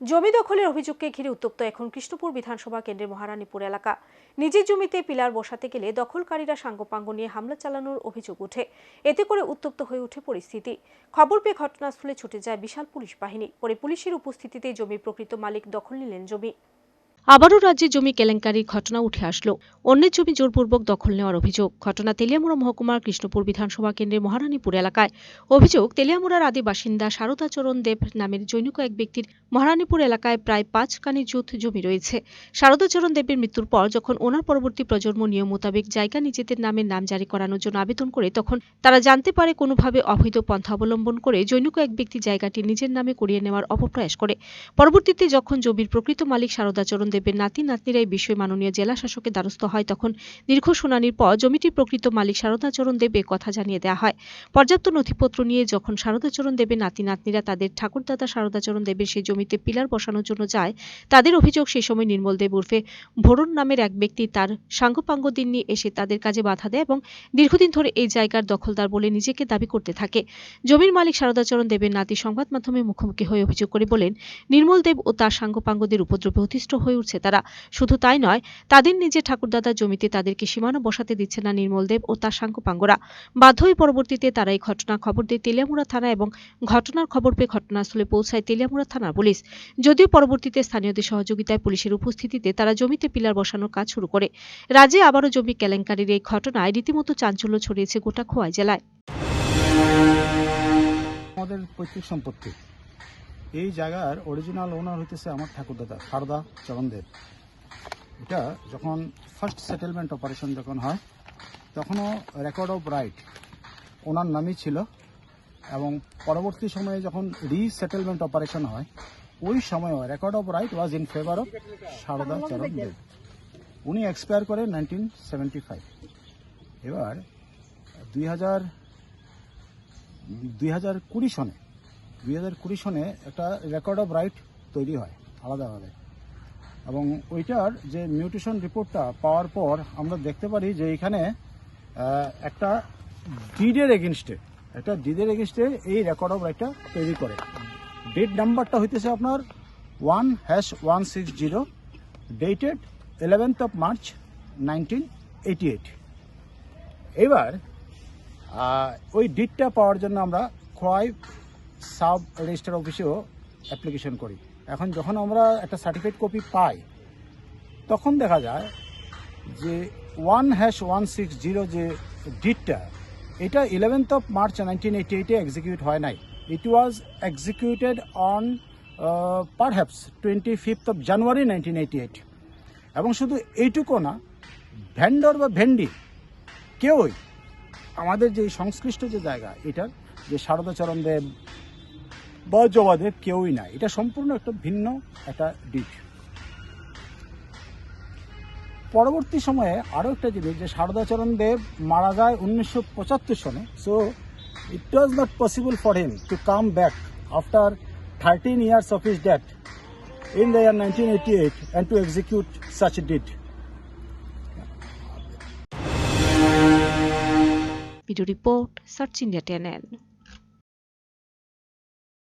জমি দখলের অভিযোগকে ঘিরে উত্তপ্ত এখন কৃষ্ণপুর বিধানসভা কেন্দ্রের মহারানীপুর এলাকা। নিজের জমিতে পিলার বসাতে গেলে দখলকারীরা সাঙ্গপাঙ্গ নিয়ে হামলা চালানোর অভিযোগ উঠে এতে করে উত্তপ্ত হয়ে ওঠে পরিস্থিতি। খবর পেয়ে ঘটনাস্থলে ছুটে যায় বিশাল পুলিশ বাহিনী। পরে পুলিশের উপস্থিতিতে জমি প্রকৃত মালিক দখল নিলেন জমি। আবারও রাজ্যে জমি কেলেঙ্কারির ঘটনা উঠে আসলো। অন্যের জমি জোরপূর্বক দখল নেওয়ার অভিযোগ। ঘটনা তেলিয়ামুড়া মহকুমার কৃষ্ণপুর বিধানসভা কেন্দ্রের মহারানীপুর এলাকায়। অভিযোগ, তেলিয়ামুড়ার আদি বাসিন্দা শারদাচরণ দেব নামের জৈনিক এক ব্যক্তির মহারানীপুর এলাকায় প্রায় পাঁচ কানি জুথ জমি রয়েছে। শারদাচরণ দেবের মৃত্যুর পর যখন ওনার পরবর্তী প্রজন্ম নিয়ম মোতাবেক জায়গা নিজেদের নামের নাম জারি করানোর জন্য আবেদন করে, তখন তারা জানতে পারে কোনোভাবে অবৈধ পন্থা অবলম্বন করে জৈনিক এক ব্যক্তি জায়গাটি নিজের নামে করিয়ে নেওয়ার অপপ্রয়াস করে। পরবর্তীতে যখন জমির প্রকৃত মালিক শারদাচরণ দেবের নাতি, নাতনিরা এই বিষয়ে মাননীয় জেলা শাসকের দ্বারস্থ হয়। তখন দীর্ঘ শুনানির পর জমিটির প্রকৃত মালিক শারদাচরণ দেবে কথা জানিয়ে দেওয়া হয়। পর্যাপ্ত নথিপত্র নিয়ে যখন শারদাচরণ দেবের নাতি, নাতনিরা তাদের ঠাকুরদাদা শারদাচরণ দেবের সেই জমিতে পিলার বসানোর জন্য যায়, তাদের অভিযোগ সেই সময় নির্মল দেব উর্ফে ভরণ নামের এক ব্যক্তি তার সাঙ্গপাঙ্গ দিন নিয়ে এসে তাদের কাজে বাধা দেয় এবং দীর্ঘদিন ধরে এই জায়গার দখলদার বলে নিজেকে দাবি করতে থাকে। জমির মালিক শারদাচরণ দেবের নাতি সংবাদ মাধ্যমে মুখোমুখি হয়ে অভিযোগ করে বলেন, নির্মল দেব ও তার সাঙ্গপাঙ্গদের উপদ্রবে অতিষ্ঠ হয়ে উঠছে তারা শুধু তাই নয়, তাদের নিজের ঠাকুরদাদার জমিতে তাদেরকে সীমানা বসাতে দিচ্ছে না নির্মল দেব ও তার সাঙ্গপাঙ্গরা বাধ্য হয়ে পরবর্তীতে তারা এই ঘটনা খবর দিয়ে তেলিয়ামুড়া থানা এবং ঘটনার খবর পেয়ে ঘটনাস্থলে পৌঁছায় তেলিয়ামুড়া থানার পুলিশ। যদিও পরবর্তীতে স্থানীয়দের সহযোগিতায় পুলিশের উপস্থিতিতে তারা জমিতে পিলার বসানোর কাজ শুরু করে। রাজ্যে আবারও জমি কেলেঙ্কারির এই ঘটনায় রীতিমতো চাঞ্চল্য ছড়িয়েছে গোটা খোয়াই জেলায়। আমাদের পৈতৃক সম্পত্তি। এই জায়গার অরিজিনাল ওনার হইতেছে আমার ঠাকুরদাদা, সারদা চরণদেব। এটা যখন ফার্স্ট সেটেলমেন্ট অপারেশন যখন হয়, তখনও রেকর্ড অফ রাইট ওনার নামই ছিল এবং পরবর্তী সময়ে যখন রিসেটেলমেন্ট অপারেশন হয়, ওই সময়ও record of right was in favour of Sarada Charan Deb উনি এক্সপায়ার করে নাইনটিন সেভেন্টি ফাইভ এবার দুই হাজার দুই হাজার কুড়ি সনে দুই হাজার কুড়ি সনে একটা রেকর্ড অফ রাইট তৈরি হয় আলাদাভাবে এবং ওইটার যে মিউটেশন রিপোর্টটা পাওয়ার পর আমরা দেখতে পারি যে এখানে একটা ডিডের এগেনস্টে একটা ডিডের এগেনস্টে এই রেকর্ড অফ রাইটটা তৈরি করে। ডেট নাম্বারটা হইতেছে আপনার one hash one six zero dated eleventh of March nineteen eighty eight এবার ওই ডিটটা পাওয়ার জন্য আমরা খোয়াই সাব রেজিস্টার অফিসেও অ্যাপ্লিকেশন করি। এখন যখন আমরা একটা সার্টিফিকেট কপি পাই, তখন দেখা যায় যে one hash one six zero যে ডিটটা এটা eleventh of March nineteen eighty এইটে এক্সিকিউট হয় নাই। It was executed on perhaps twenty fifth of January nineteen eighty eight এবং শুধু এইটুকু না ভ্যান্ডর বা ভেন্ডি কেউই আমাদের যে সংশ্লিষ্ট যে জায়গা, এটার যে শারদাচরণ দেব বা জবাদেব কেউই নাই। এটা সম্পূর্ণ একটা ভিন্ন একটা দিক পরবর্তী সময়ে আরও একটা জিনিস, যে শারদাচরণ দেব মারা যায় উনিশশো পঁচাত্তর সনে। So it was not possible for him to come back after thirteen years of his death in the year nineteen eighty eight and to execute such deed video report search India টেনেন